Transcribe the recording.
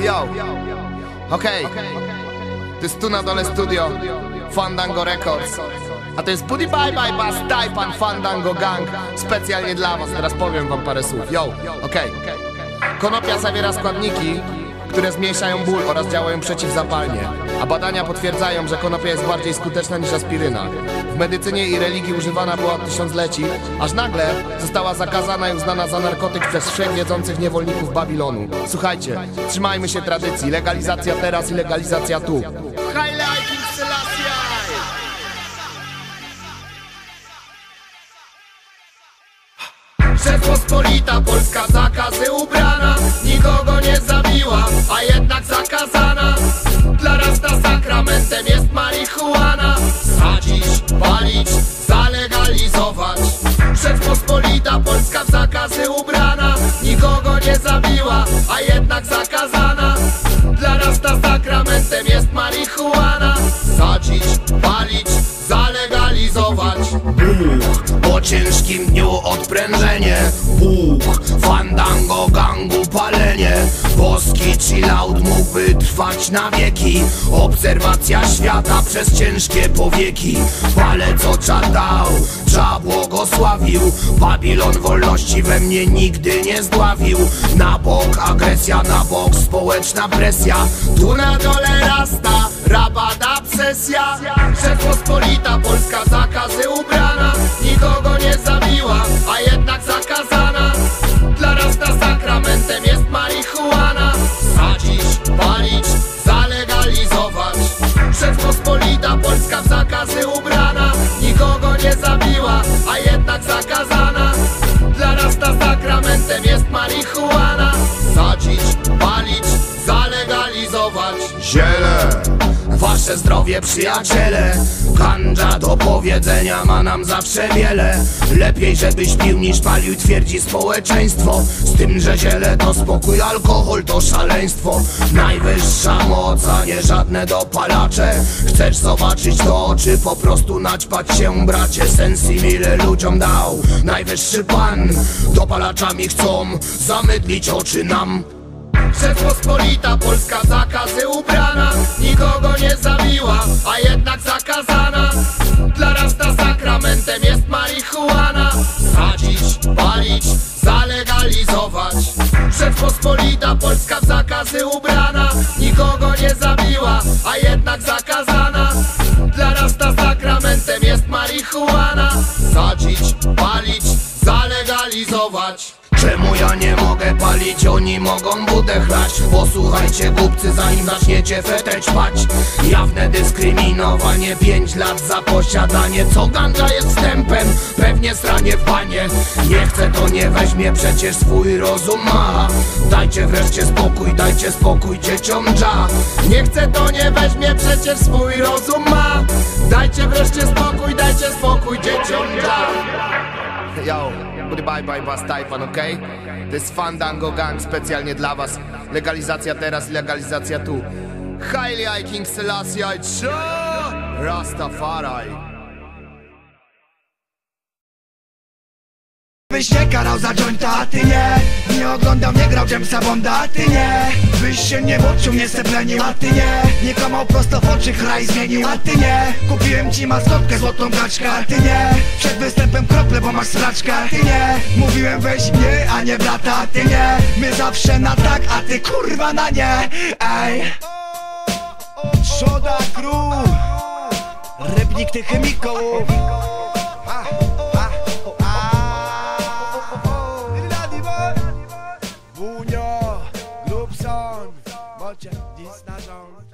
Yo, okej, to jest tu na dole studio Fandango Records. A to jest Buddy Bye Bye Bass Taipan Fandango Gang. Specjalnie dla was, teraz powiem wam parę słów. Yo, okej. Konopia zawiera składniki, które zmniejszają ból oraz działają przeciwzapalnie A badania potwierdzają, że konopia jest bardziej skuteczna niż aspiryna. W medycynie i religii używana była od tysiącleci Aż nagle została zakazana i uznana za narkotyk przez wszechwiedzących niewolników Babilonu. Słuchajcie, trzymajmy się tradycji. Legalizacja teraz i legalizacja tu! Rzeczpospolita Polska zakazy a jednak zakazana. Dla rasta sakramentem jest marihuana. Sadzić, palić, zalegalizować. Rzeczpospolita Polska w zakazy ubrana. Nikogo nie zabiła, a jednak zakazana. Dla rasta sakramentem jest marihuana. Sadzić, palić, zalegalizować. Buch, po ciężkim dniu odprężenie. Buch, fandango, gangu, palenie. Boski chillout mógłby trwać na wieki. Obserwacja świata przez ciężkie powieki. Ale co czad dał, cza błogosławił. Babilon wolności we mnie nigdy nie zdławił. Na bok agresja, na bok społeczna presja. Tu na dole rasta, rabada obsesja. Rzeczpospolita Polska zakazy marihuana. Sadzić, palić, zalegalizować. Ziele. Wasze zdrowie przyjaciele Do powiedzenia ma nam zawsze wiele. Lepiej żebyś pił niż palił twierdzi społeczeństwo. Z tym, że ziele to spokój, alkohol to szaleństwo. Najwyższa moc, a nie żadne dopalacze. Chcesz zobaczyć to, czy po prostu naćpać się bracie. Sensi ile ludziom dał Najwyższy pan. Dopalaczami chcą zamydlić oczy nam. Rzeczpospolita Polska Sadzić, palić, zalegalizować. Rzeczpospolita Polska w zakazy ubrana Nikogo nie zabiła, a jednak zakazana. Dla rasta sakramentem jest marihuana. Sadzić, palić, zalegalizować Czemu ja nie mogę palić, oni mogą budę chlać Posłuchajcie głupcy zanim zaczniecie feteć pać. Jawne dyskryminowanie, pięć lat za posiadanie. Co ganja jest wstępem, pewnie stranie w banie Nie chce to nie weźmie, przecież swój rozum ma. Dajcie wreszcie spokój, dajcie spokój dzieciom dża. Nie chce to nie weźmie, przecież swój rozum ma. Dajcie wreszcie spokój, Yo, bye bye was Tajpan, okej? To jest Fandango Gang specjalnie dla was. Legalizacja teraz, legalizacja tu. Haile King Selassie Rastafari Byś nie karał za jointa, ty nie. Nie oglądał, nie grał Jamesa Bonda, ty nie. Byś się nie włóczył, nie seplenił, a ty nie. Nie kłamał prosto w oczy, kraj zmienił, a ty nie. Kupiłem ci maskotkę, złotą gaczkę, a ty nie. Przed występem krople, bo masz spraczkę, a ty nie. Mówiłem weź mnie, a nie brata, ty nie. My zawsze na tak, a ty kurwa na nie. Ej. Trzoda crew Rybnik tych chemików Vunia, Globson, Manchester, Disneyland.